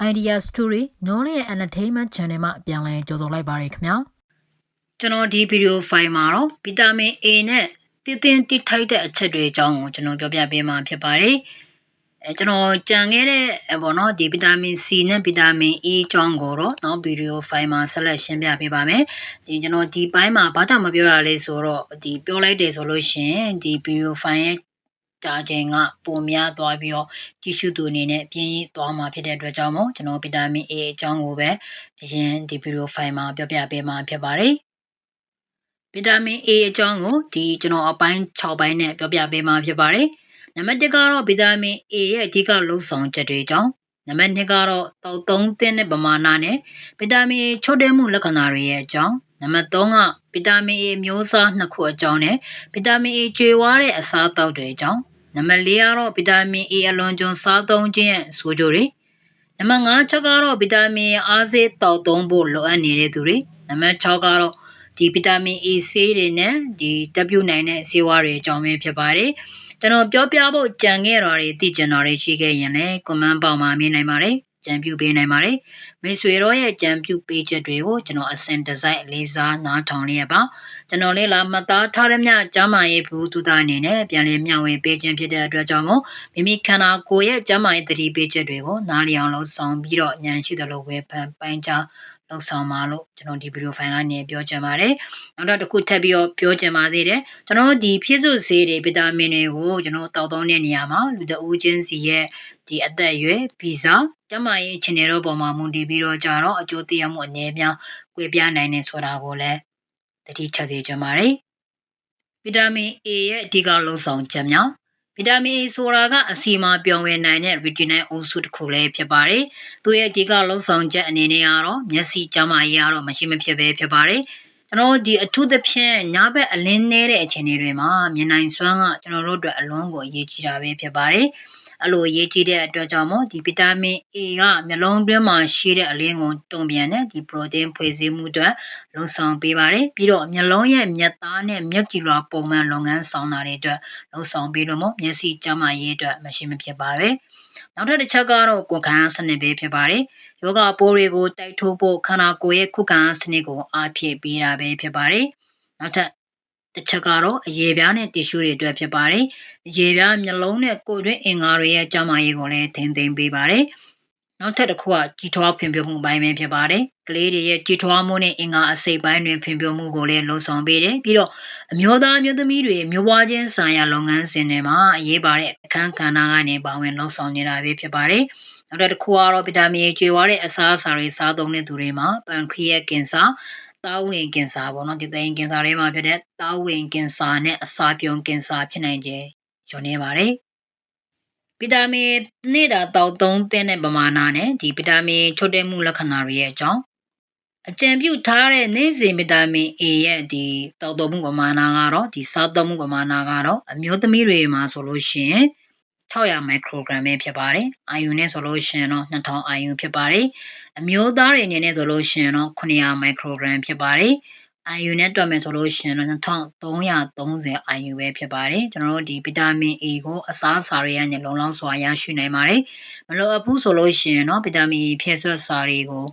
Idea Story Knowledge and Entertainment Channel မှာပြန်လည်ကြိုဆိုလိုက်ပါရခင်ဗျာကျွန်တော်ဒီဗီဒီယိုဖိုင်မှာတော့ဗီတာမင် A နဲ့တည်တင်တိထိုက်တဲ့အချက်တွေအကြောင်းကိုကျွန်တော်ပြောပြပေးမှာဖြစ်ပါတယ်အဲကျွန်တော်ကြံခဲ့တဲ့ဘောနော်ဒီဗီတာမင် C နဲ့ဗီတာမင် E အကြောင်းကိုတော့နောက်ဗီဒီယိုဖိုင်မှာဆက်လက်ရှင်းပြပေးပါမယ်ဒီကျွန်တော်ဒီပိုင်းမှာဘာကြောင့်မပြောရလဲဆိုတော့ဒီပြောလိုက်တယ်ဆိုလို့ရှိရင်ဒီဗီဒီယိုဖိုင်ရဲ့ ကြာချိန်ကပုံများသွားပြီးတော့ကြည့်ရှုသူအနေနဲ့ပြင်းသွားမှာဖြစ်တဲ့အတွက်ကြောင့်မို့ကျွန်တော်ဗီတာမင် A အကြောင်းကိုပဲအရင်ဒီဗီဒီယိုဖိုင်မှာပြောပြပေးမှာဖြစ်ပါတယ်ဗီတာမင် A အကြောင်းကိုဒီကျွန်တော်အပိုင်း6ပိုင်းနဲ့ပြောပြပေးမှာဖြစ်ပါတယ်နံပါတ်1ကတော့ဗီတာမင် A ရဲ့အဓိကလုံဆောင်ချက်တွေအကြောင်းနံပါတ်2ကတော့တောက်သုံးသင်းတဲ့ပမာဏနဲ့ဗီတာမင် A ချို့တဲ့မှုလက္ခဏာတွေရဲ့အကြောင်းနံပါတ်3ကဗီတာမင် A မျိုးစားနှစ်ခုအကြောင်းနဲ့ဗီတာမင် A ကျွေဝါးတဲ့အစားအသောက်တွေအကြောင်း နံပါတ်4ကတော့ဗီတာမင် A အလွန်ကျွံစားသုံးခြင်းရဲ့ဆိုးကျိုးတွေနံပါတ်5ချက်ကတော့ဗီတာမင်အားဆေးတောက်သုံးဖို့လိုအပ်နေတဲ့သူတွေနံပါတ်6ကတော့ဒီဗီတာမင် A ဆေးတွေနဲ့ဒီတက်ပြုတ်နိုင်တဲ့ဆေးဝါးတွေအကြောင်းပဲဖြစ်ပါတယ်ကျွန်တော်ပြောပြဖို့ကြံခဲ့တာတွေသိကျင်တာတွေရှိခဲ့ရင်လည်း comment ပေါက်မှာမြင်နိုင်ပါတယ် ကြံပြုပေးနိုင်ပါတယ်မိတ်ဆွေတို့ရဲ့ကြံပြုပေးချက်တွေကိုကျွန်တော်အစင်ဒီဇိုင်းလေးစားနားထောင်လျက်ပါကျွန်တော်လေးလာမှတ်သားထားရမြကျမ်းမာရေးဘူးသူသားအနေနဲ့ပြန်လည်မျှဝေပေးခြင်းဖြစ်တဲ့အတွက်ကြောင့်မို့မိမိခန္ဓာကိုယ်ရဲ့ကျမ်းမာရေးသတိပေးချက်တွေကိုနားလျအောင်လို့ဆောင်ပြီးတော့ဉာဏ်ရှိသလိုဝေဖန်ပိုင်းခြား လောက်ဆောင်ပါလို့ကျွန်တော်ဒီဗီဒီယိုဖိုင်ကနေပြောချင်ပါတယ်။နောက်တော့တစ်ခုထပ်ပြီးတော့ပြောချင်ပါသေးတယ်။ကျွန်တော်ဒီဖြည့်စွတ်ဆေးတွေဗီတာမင်တွေကိုကျွန်တော်တောက်သုံးတဲ့နေရာမှာလူတဦးချင်းစီရဲ့ဒီအသက်အရွယ်ဗီဇကျန်းမာရေးအခြေအနေတော့ပုံမှာမူတည်ပြီးတော့ကြတော့အကျိုးတရားမှုအနည်းများကွေပြားနိုင်နေဆိုတာကိုလည်းတတိချက်သေးကြပါတယ်။ဗီတာမင် A ရဲ့အဓိကလုံဆောင်ချက်များ ဗီတာမင် A ဆိုတာကအစီအမပြောင်းလဲနိုင်တဲ့ retinol အုပ်စုတစ်ခုလည်းဖြစ်ပါတယ်။သူရဲ့အဓိကလုံဆောင်ချက်အနေနဲ့ကတော့မျက်စိကျန်းမာရေးကတော့မရှိမဖြစ်ပဲဖြစ်ပါတယ်။ကျွန်တော်ဒီအထူးသဖြင့်ညဘက်အလင်းနေတဲ့အခြေအနေတွေမှာမြင်နိုင်စွမ်းကကျွန်တော်တို့အတွက်အလွန်ကိုအရေးကြီးတာပဲဖြစ်ပါတယ်။ အဲ့လိုရေးကြည့်တဲ့အတွက်ကြောင့်မို့ဒီဗီတာမင် A ကမျိုးလုံးတွင်းမှာရှိတဲ့အလင်းကိုတုံ့ပြန်တဲ့ဒီ protein ဖွဲ့စည်းမှုအတွက်လုံဆောင်ပေးပါတယ်ပြီးတော့မျိုးလုံးရဲ့မျက်သားနဲ့မျက်ကြည်လွှာပုံမှန်လုပ်ငန်းဆောင်တာတွေအတွက်လုံဆောင်ပေးလို့မို့မျက်စိကျန်းမာရေးအတွက်မရှိမဖြစ်ပါပဲနောက်ထပ်တစ်ချက်ကတော့ကိုယ်ခံစနစ်ပဲဖြစ်ပါတယ်ယောဂပိုးတွေကိုတိုက်ထိုးဖို့ခန္ဓာကိုယ်ရဲ့ခုခံစနစ်ကိုအားဖြည့်ပေးတာပဲဖြစ်ပါတယ်နောက်ထပ် တစ်ချက်ကတော့အရေပြားနဲ့တီရှူတွေအတွက်ဖြစ်ပါတယ်။အရေပြားမျက်လုံးနဲ့ကိုယ်တွင်းအင်္ဂါတွေရဲ့ကျန်းမာရေးကိုလည်းထိန်းသိမ်းပေးပါတယ်။နောက်ထပ်တစ်ခုကကြီးထွားဖွံ့ဖြိုးမှုပိုင်းပဲဖြစ်ပါတယ်။ကလေးတွေရဲ့ကြီးထွားမှုနဲ့အင်္ဂါအစိတ်ပိုင်းတွေဖွံ့ဖြိုးမှုကိုလည်းလုံဆောင်ပေးတယ်။ပြီးတော့အမျိုးသားမျိုးသမီးတွေမျိုးပွားခြင်းဆိုင်ရာလုပ်ငန်းစဉ်တွေမှာအရေးပါတဲ့အခန်းကဏ္ဍကနေပါဝင်လုံဆောင်နေတာပဲဖြစ်ပါတယ်။နောက်တစ်ခုကတော့ဗီတာမင်ကျွေးဝါတဲ့အစားအစာတွေစားသုံးတဲ့သူတွေမှာပန်ခရီယက်ကင်ဆာ သားဝင်ကင်ဆာပေါ့နော်ဒီသိရင်ကင်ဆာတွေမှာဖြစ်တဲ့သားဝင်ကင်ဆာနဲ့အစာပြုံကင်ဆာဖြစ်နိုင်ခြင်းညွှန်နေပါတယ်ဗီတာမင်နေတာတောက်သုံးတဲ့ပမာဏနဲ့ဒီဗီတာမင်ချို့တဲ့မှုလက္ခဏာတွေရဲ့အကြောင်းအကြံပြုထားတဲ့နေ့စဉ်ဗီတာမင် A ရဲ့ဒီတောက်သုံးမှုပမာဏကတော့ဒီစားသုံးမှုပမာဏကတော့အမျိုးသမီးတွေမှာဆိုလို့ရှိရင် 600 microgram ပဲဖြစ်ပါတယ်။ IU နဲ့ဆိုလို့ရှိရင်တော့2000 IU ဖြစ်ပါတယ်။အမျိုးသားတွေအနေနဲ့ဆိုလို့ရှိရင်တော့900 microgram ဖြစ်ပါတယ်။ IU နဲ့တွက်မယ်ဆိုလို့ရှိရင်တော့2330 IU ပဲဖြစ်ပါတယ်ကျွန်တော်တို့ဒီဗီတာမင် A ကိုအစားအစာတွေကနေလုံလောက်စွာရရှိနိုင်ပါတယ်မလိုအပ်ဘူးဆိုလို့ရှိရင်တော့ဗီတာမင် A ဖြည့်စွက်စာတွေကို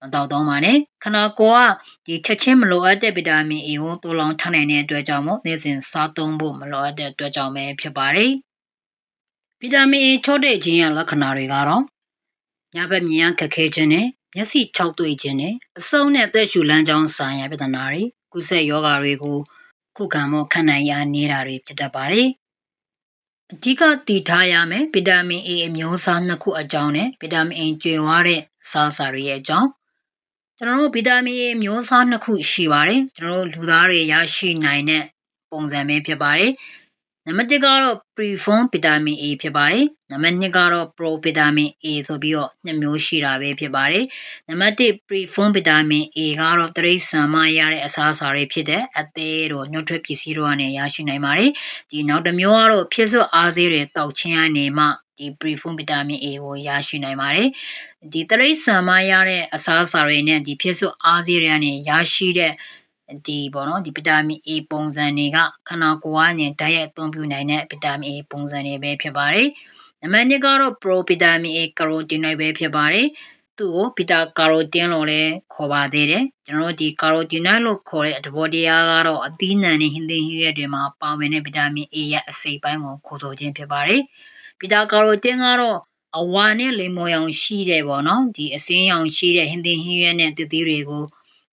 မတောက်တော့ပါနဲ့ခနာကိုကဒီချက်ချင်းမလိုအပ်တဲ့ဗီတာမင် A ကိုတိုးလောင်ထားနိုင်တဲ့အတွက်ကြောင့်မို့နေ့စဉ်စားသုံးဖို့မလိုအပ်တဲ့အတွက်ကြောင့်ပဲဖြစ်ပါတယ် ဗီတာမင် A ချော့တဲ့ခြင်းရဲ့လက္ခဏာတွေကတော့ညဘက်မြင်ရခက်ခဲခြင်းနဲ့မျက်စိခြောက်သွေ့ခြင်းနဲ့အဆုံးနဲ့အသက်ရှူလမ်းကြောင်းဆိုင်ရာပြဿနာတွေကုသယောဂါတွေကိုခုခံမှုခံနိုင်ရနေတာတွေဖြစ်တတ်ပါတယ်။အဓိကတည်ထားရမယ်ဗီတာမင် A အမျိုးအစားနှစ်ခုအကြောင်းနဲ့ဗီတာမင် A ကျွေဝါတဲ့စားစာတွေရဲ့အကြောင်းကျွန်တော်တို့ဗီတာမင် A မျိုးအစားနှစ်ခုရှိပါတယ်ကျွန်တော်တို့လူသားတွေရရှိနိုင်တဲ့ပုံစံပဲဖြစ်ပါတယ်။ နံပါတ်1ကတော့ preform vitamin A ဖြစ်ပါတယ်နံပါတ်2ကတော့ pro vitamin A ဆိုပြီးတော့နှစ်မျိုးရှိတာပဲဖြစ်ပါတယ်နံပါတ်1 preform vitamin A ကတော့တရိษံမရတဲ့အစားအစာတွေဖြစ်တဲ့အသေးတို့ညှို့ထွက်ပစ္စည်းတို့ကနေရရှိနိုင်ပါတယ်ဒီနောက်တစ်မျိုးကတော့ဖြစ်စွအားစေးတွေတောက်ချင်းကနေမှဒီ preform vitamin A ကိုရရှိနိုင်ပါတယ်ဒီတရိษံမရတဲ့အစားအစာတွေနဲ့ဒီဖြစ်စွအားစေးတွေကနေရရှိတဲ့ ဒီပေါ့နော်ဒီဗီတာမင် A ပုံစံတွေကခန္ဓာကိုယ်ကနေဓာတ်ရိုက်အသုံးပြုနိုင်တဲ့ဗီတာမင် A ပုံစံတွေပဲဖြစ်ပါတယ်။နနံပါတ်2ကတော့ pro vitamin A carotenoid ပဲဖြစ်ပါတယ်သူ့ကို beta carotene လို့လည်းခေါ်ပါသေးတယ်ကျွန်တော်တို့ဒီ carotenoid လို့ခေါ်တဲ့သဘောတရားကတော့အသီးနှံနဲ့ဟင်းသီးဟင်းရွက်တွေမှာပါဝင်တဲ့ vitamin A ရဲ့အစိတ်ပိုင်းကိုခေါ်ဆိုခြင်းဖြစ်ပါတယ် beta carotene ကတော့အဝါနဲ့လိမ္မော်ရောင်ရှိတဲ့ပေါ့နော်ဒီအစင်းရောင်ရှိတဲ့ဟင်းသီးဟင်းရွက်နဲ့သစ်သီးတွေကို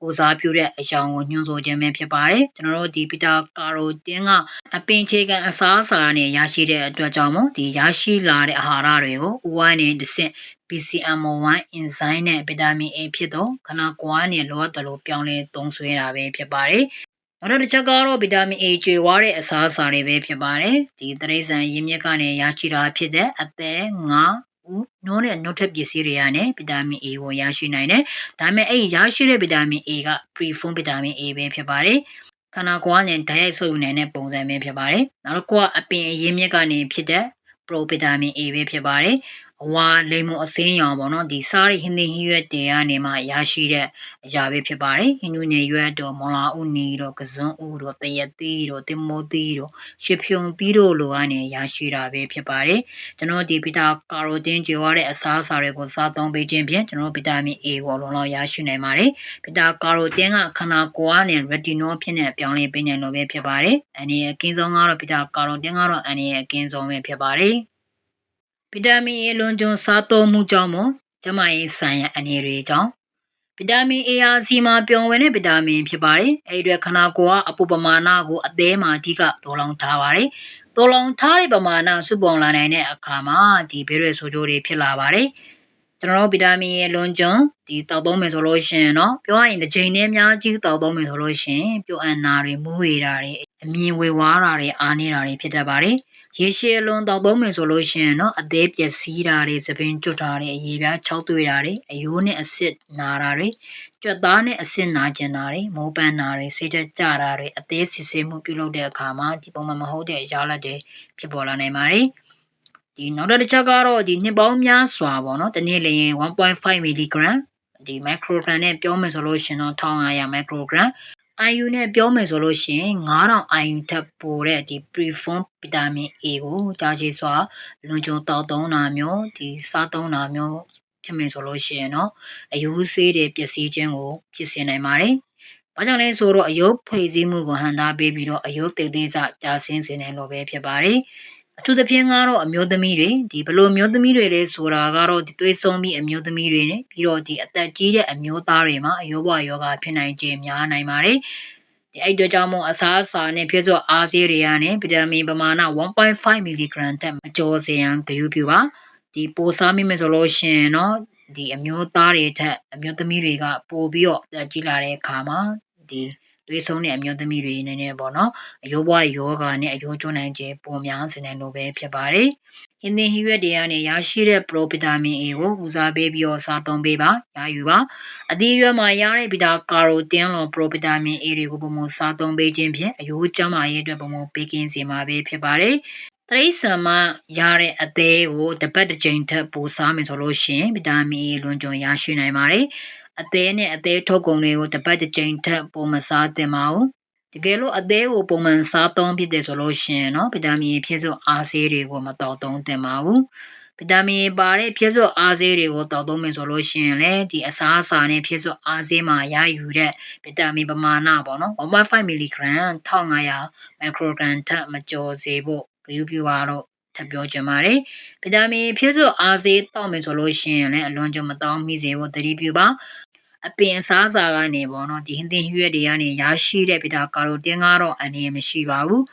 ကိုစားပြုတဲ့အကြောင်းကိုညွှန်ဆိုခြင်းပဲဖြစ်ပါတယ်ကျွန်တော်တို့ဒီ beta carotene ကအပင်ခြေခံအစားအစာနဲ့ရရှိတဲ့အတွက်ကြောင့်မို့ဒီရရှိလာတဲ့အာဟာရတွေကိုဥဝိုင်းနဲ့တစ်ဆင့် BCMO1 enzyme နဲ့ဗီတာမင် A ဖြစ်တော့ခနာကွာနဲ့လိုအပ်တယ်လို့ပြောင်းလဲသုံးစွဲတာပဲဖြစ်ပါတယ်နောက်တစ်ချက်ကတော့ဗီတာမင် A ကျွေဝါတဲ့အစားအစာတွေပဲဖြစ်ပါတယ်ဒီတရိษံရင်းမြစ်ကနေရရှိတာဖြစ်တဲ့အသက်ငါဦး နှိုးနဲ့နှုတ်ထက်ပစ္စည်းတွေကနေဗီတာမင် A ကိုရရှိနိုင်တယ်။ဒါပေမဲ့အဲ့ရရှိတဲ့ဗီတာမင် A က pre-form ဗီတာမင် A ပဲဖြစ်ပါတယ်။ခန္ဓာကိုယ်ကနေဓာတ်ရိုက်ဆုပ်ယူနိုင်တဲ့ပုံစံပဲဖြစ်ပါတယ်။နောက်တစ်ခုကအပင်အရင်းမြစ်ကနေဖြစ်တဲ့ pro ဗီတာမင် A ပဲဖြစ်ပါတယ်။ အဝါလိမ်မုံအစင်းရောင်ပေါ့နော်ဒီစားရိဟင်းသင်းဟင်းရွက်တွေကနေမှရရှိတဲ့အရာပဲဖြစ်ပါတယ်ဟင်းနူးနေရွက်တော့မော်လာဥနီတော့ကစွန်းဥတော့တရက်သီးတော့တင်မိုးသီးတော့ရှစ်ဖြုံသီးတို့လိုကနေရရှိတာပဲဖြစ်ပါတယ်ကျွန်တော်ဒီဗီတာကာရိုတင်းကျွေးရတဲ့အစားအစာတွေကိုစားသုံးပေးခြင်းဖြင့်ကျွန်တော်ဗီတာမင် A ကိုလုံးလုံးရရှိနိုင်ပါတယ်ဗီတာကာရိုတင်းကခန္ဓာကိုယ်ကနေ retinol ဖြစ်နေပြောင်းလဲပေးနိုင်လို့ပဲဖြစ်ပါတယ်အနေအကင်းဆုံးကတော့ဗီတာကာရိုတင်းကတော့အနေအကင်းဆုံးပဲဖြစ်ပါတယ် ဗီတာမင် A လွန်ကျွံစားသုံးမှုကြောင့်မကျမရေးဆိုင်ရာအနေတွေကြောင့်ဗီတာမင် A ဟာစီမှာပျော်ဝင်တဲ့ဗီတာမင်ဖြစ်ပါတယ်။အဲဒီအတွက်ခနာကိုကအပူပမာဏကိုအသေးမှာအဓိကဒေါ်လောင်ထားပါတယ်။ဒေါ်လောင်ထားတဲ့ပမာဏစုပုံလာနိုင်တဲ့အခါမှာဒီဘဲရွယ်ဆိုးကျိုးတွေဖြစ်လာပါတယ်။ ကျွန်တော်တို့ဗီတာမင်ရဲ့လွန်ကျွံဒီတောက်သုံးမယ်ဆိုလို့ရှိရင်เนาะပြောရရင်တစ်ချိန်နဲ့အများကြီးတောက်သုံးမယ်ဆိုလို့ရှိရင်ပျော်အန်နာတွေမူးဝေတာတွေအမြင်ဝေဝါးတာတွေအားနေတာတွေဖြစ်တတ်ပါတယ်။ရေရှည်လွန်တောက်သုံးမယ်ဆိုလို့ရှိရင်တော့အသေးပျက်စီးတာတွေသပင်ကျွတ်တာတွေအရေပြားခြောက်သွေ့တာတွေအယိုးနဲ့အဆစ်နာတာတွေကြွက်သားနဲ့အဆစ်နာကျင်တာတွေမိုးပန်းတာတွေစိတ်သက်ကြတာတွေအသေးစစ်ဆေးမှုပြုလုပ်တဲ့အခါမှာဒီပုံမှန်မဟုတ်တဲ့ရလဒ်တွေဖြစ်ပေါ်လာနိုင်ပါတယ် ဒီနောက်တစ်ချက်ကတော့ဒီနှစ်ပေါင်းများစွာပေါ့နော်တနေ့လျင်1.5 mg ဒီ microgram နဲ့ပြောမယ်ဆိုလို့ရှင်တော့1500 microgram IU နဲ့ပြောမယ်ဆိုလို့ရှိရင်9000 IU ထပ်ပိုတဲ့ဒီ preform ဗီတာမင် A ကိုကြာရှည်စွာလွန်ကျုံတောက်သုံးတာမျိုးဒီစားသုံးတာမျိုးဖြစ်မယ်ဆိုလို့ရှိရင်တော့အယိုးဆေးတွေပျက်စီးခြင်းကိုဖြစ်စေနိုင်ပါတယ်။ဘာကြောင့်လဲဆိုတော့အယုတ်ဖိစီးမှုကိုဟန်တာပေးပြီးတော့အယုတ်တိတ်သေးစကြာဆင်းစေနိုင်လို့ပဲဖြစ်ပါတယ်။ အထူးသဖြင့်ကတော့အမျိုးသမီးတွေဒီဘလို့မျိုးသမီးတွေလဲဆိုတာကတော့ဒီသွေးဆုံးပြီးအမျိုးသမီးတွေနဲ့ပြီးတော့ဒီအသက်ကြီးတဲ့အမျိုးသားတွေမှာအယောဘယောဂဖြစ်နိုင်ခြင်းများနိုင်ပါတယ်ဒီအဲ့အတွက်ကြောင့်မို့အစားအစာနဲ့ဖြစ်စေအားဆေးတွေကနေဗီတာမင်ပမာဏ1.5 mg တက်မကျော်စေရန်ဂရုပြုပါဒီပိုစားမိမယ်ဆိုလို့ရှိရင်တော့ဒီအမျိုးသားတွေထက်အမျိုးသမီးတွေကပိုပြီးတော့တက်ကြီးလာတဲ့အခါမှာဒီ သွေးဆုံးတဲ့အမျိုးသမီးတွေနည်းနည်းပေါ့နော်အယိုးဘွားယောဂါနဲ့အယိုးကျွန်းနိုင်ခြင်းပုံများစေနိုင်လို့ပဲဖြစ်ပါတယ်ဟင်းသင်းဟိရွက်တွေကနေရရှိတဲ့ပရိုဗီတာမင် A ကိုဦးစားပေးပြီးတော့စားသုံးပေးပါရယူပါအသီးရွက်မှာရတဲ့ဗီတာကာရိုတင်းလိုပရိုဗီတာမင် A တွေကိုပုံမှန်စားသုံးပေးခြင်းဖြင့်အယိုးကျန်းမာရေးအတွက်ပုံမှန်ပေးကင်းစေမှာပဲဖြစ်ပါတယ် တရိษံမရတဲ့အသေးကိုတစ်ပတ်တစ်ကြိမ်ထပ်ပိုစားမယ်ဆိုလို့ရှိရင်ဗီတာမင် A လွန်ကျွံရရှိနိုင်ပါတယ်အသေးနဲ့အသေးထုတ်ကုန်တွေကိုတစ်ပတ်တစ်ကြိမ်ထပ်ပုံမစားသင့်ပါဘူးတကယ်လို့အသေးကိုပုံမှန်စားသုံးဖြစ်တယ်ဆိုလို့ရှိရင်တော့ဗီတာမင်ဖြစ်စုအားဆေးတွေကိုမတောက်သုံးသင့်ပါဘူးဗီတာမင်ပါတဲ့ဖြစ်စုအားဆေးတွေကိုတောက်သုံးမယ်ဆိုလို့ရှိရင်လည်းဒီအစားအစာနဲ့ဖြစ်စုအားဆေးမှာရယူတဲ့ဗီတာမင်ပမာဏပေါ့နော်1.5 mg 1500 microgram ထက်မကျော်စေဖို့ ဂရုပြုပါတော့ထပ်ပြောချင်ပါတယ်ဗီတာမင်ဖြစ်စုအားဆေးတောက်မယ်ဆိုလို့ရှိရင်လည်းအလွန်ကြုံမတောင်းမိစေဖို့တတိပြုပါအပင်အစားအစာကနေပေါ့နော်ဒီဟင်းသင်းရွက်တွေကနေရရှိတဲ့ဗီတာကာရိုတင်းကတော့အနေနဲ့မရှိပါဘူး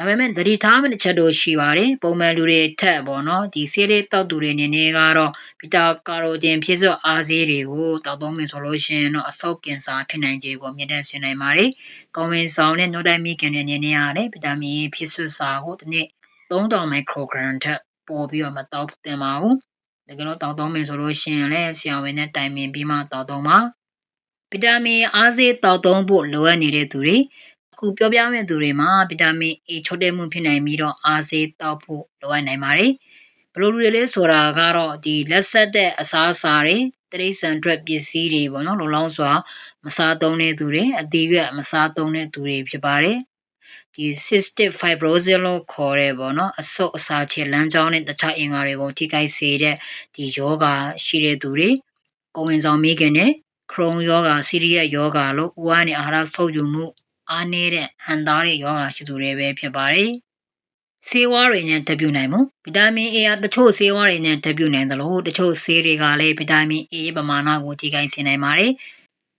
ဒါပေမဲ့သတိထားမယ့်တစ်ချက်တော့ရှိပါတယ်ပုံမှန်လူတွေထက်ပေါ့နော်ဒီဆေးလေးတောက်သူတွေနေနေကတော့ဗီတာကာရိုတင်ဖြစ်စေအားဆေးတွေကိုတောက်သုံးမယ်ဆိုလို့ရှိရင်တော့အဆုတ်ကင်ဆာဖြစ်နိုင်ခြေကိုမြင့်တက်စေနိုင်ပါတယ်ကောင်းဝင်ဆောင်နဲ့နိုဒိုင်မီကန်တွေနေနေရတယ်ဗီတာမင်ဖြစ်စွစာကိုဒီနေ့ 3000 microgram ထက်ပိုပြီးတော့မတောက်သင့်ပါဘူးတကယ်လို့တောက်သုံးမယ်ဆိုလို့ရှိရင်လည်းဆရာဝန်နဲ့တိုင်ပင်ပြီးမှတောက်သုံးပါဗီတာမင်အားဆေးတောက်သုံးဖို့လိုအပ်နေတဲ့သူတွေအခုပြောပြမယ့်သူတွေမှာဗီတာမင် A ချို့တဲ့မှုဖြစ်နိုင်ပြီးတော့အားဆေးတောက်ဖို့လိုအပ်နိုင်ပါတယ်ဘလိုလူတွေလဲဆိုတာကတော့ဒီလက်ဆက်တဲ့အစားအစာတွေတရိษံအတွက်ပစ္စည်းတွေပေါ့နော်လုံလောင်းစွာမစားသုံးတဲ့သူတွေအသေးရွက်မစားသုံးတဲ့သူတွေဖြစ်ပါတယ် ဒီဒီ cystic fibrosis လို့ခေါ်ရဲပေါ့နော်အဆုတ်အစာချေလမ်းကြောင်းနဲ့တခြားအင်္ဂါတွေကိုထိခိုက်စေတဲ့ဒီယောဂရှိတဲ့သူတွေကိုယ်ဝင်ဆောင်မိခင်နဲ့ခရုံယောဂဆီရီယက်ယောဂလို့ဥကနေအာဟာရဆုပ်ယူမှုအားနည်းတဲ့ဟန်သားတဲ့ယောဂရှိသူတွေပဲဖြစ်ပါတယ်ဆေးဝါးတွေနဲ့တက်ပြူနိုင်မှုဗီတာမင် A ကတချို့ဆေးဝါးတွေနဲ့တက်ပြူနိုင်တယ်လို့တချို့ဆေးတွေကလည်းဗီတာမင် A ပမာဏကိုထိခိုက်စေနိုင်ပါတယ်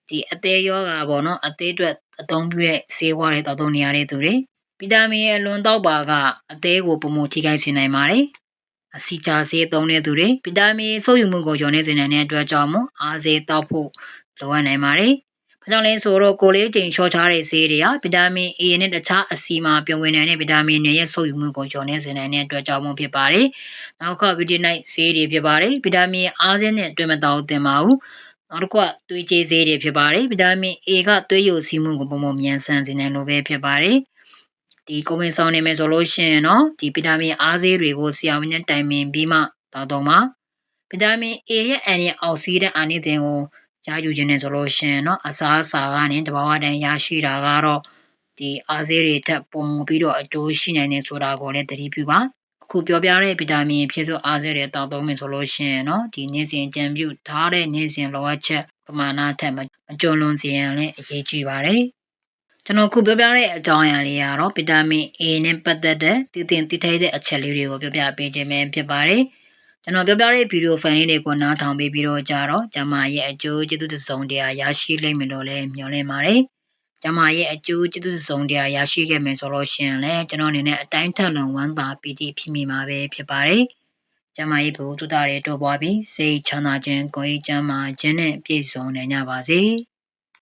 ဒီအသေးယောဂါပေါ့နော်အသေးအတွက်အသုံးပြုတဲ့ဆေးဝါးတွေတောက်သုံးနေရတဲ့သူတွေ ဗီတာမင်ရဲ့အလွန်တောက်ပါကအသေးကိုပုံမထိခိုက်စေနိုင်ပါတယ်အစီချာဆေးသုံးတဲ့သူတွေဗီတာမင်ဆုပ်ယူမှုကိုညှော်နေစေနိုင်တဲ့အတွက်ကြောင့်မို့အားဆေးတောက်ဖို့လိုအပ်နိုင်ပါတယ်။ဘာကြောင့်လဲဆိုတော့ကိုလေးချိန်ချောချားတဲ့ဆေးတွေကဗီတာမင် A နဲ့တခြားအစီမှာပြုံဝင်နိုင်တဲ့ဗီတာမင်တွေရဲ့ဆုပ်ယူမှုကိုညှော်နေစေနိုင်တဲ့အတွက်ကြောင့်မို့ဖြစ်ပါတယ်။နောက်ကဗီတာနိုက်ဆေးတွေဖြစ်ပါတယ်။ဗီတာမင်အားဆေးနဲ့တွေ့မတော့တင်ပါဘူး။နောက်တစ်ခုကသွေးကြေးဆေးတွေဖြစ်ပါတယ်ဗီတာမင် A ကသွေးယိုစီးမှုကိုပုံမှန်မြန်ဆန်စေနိုင်လို့ပဲဖြစ်ပါတယ် ဒီကိုမင်းဆောင်နေမယ်ဆိုလို့ရှိရင်နော်ဒီဗီတာမင်အားဆေးတွေကိုဆရာဝန်နဲ့တိုင်ပင်ပြီးမှတောက်တော့မှာဗီတာမင် A ရဲ့အန်ရဲ့အောက်ဆီဒန့်အာနိသင်ကိုရယူခြင်းနဲ့ဆိုလို့ရှိရင်နော်အစာအစာကနေတဘာဝတန်ရရှိတာကတော့ဒီအားဆေးတွေထက်ပုံပြီးတော့အကျိုးရှိနိုင်တယ်ဆိုတာကိုလည်းသတိပြုပါခုပြောပြတဲ့ဗီတာမင်ဖြစ်ဆိုအားဆေးတွေတောက်သုံးမယ်ဆိုလို့ရှိရင်နော်ဒီနေ့စဉ်ကြံပြုထားတဲ့နေ့စဉ်လိုအပ်ချက်ပမာဏထက်မကျွလွန်စေရန်လည်းအရေးကြီးပါတယ် ကျွန်တော်ခုပြောပြတဲ့အကြောင်းအရာလေးကတော့ဗီတာမင် A နဲ့ပတ်သက်တဲ့တည်တင်တည်ထိုက်တဲ့အချက်လေးတွေကိုပြောပြပေးခြင်းပဲဖြစ်ပါတယ်ကျွန်တော်ပြောပြတဲ့ဗီဒီယိုဖိုင်လေးတွေကိုနားထောင်ပြီးပြီးတော့ကြတော့ကျမရဲ့အကျိုးကျေးဇူးတစ်စုံတရာရရှိလိမ့်မယ်လို့လည်းမျှော်လင့်ပါတယ်ကျမရဲ့အကျိုးကျေးဇူးစုံတရားရရှိခဲ့မယ်ဆိုလို့ရှိရင်လည်းကျွန်တော်အနေနဲ့အတိုင်းထက်လွန်ဝမ်းသာပီတိဖြစ်မိမှာပဲဖြစ်ပါတယ်။ကျမရဲ့ဘုသူတာတွေတိုးပွားပြီးစိတ်ချမ်းသာခြင်းကိုယ်ရေးချမ်းသာခြင်းနဲ့ပြည့်စုံနိုင်ကြပါစေ။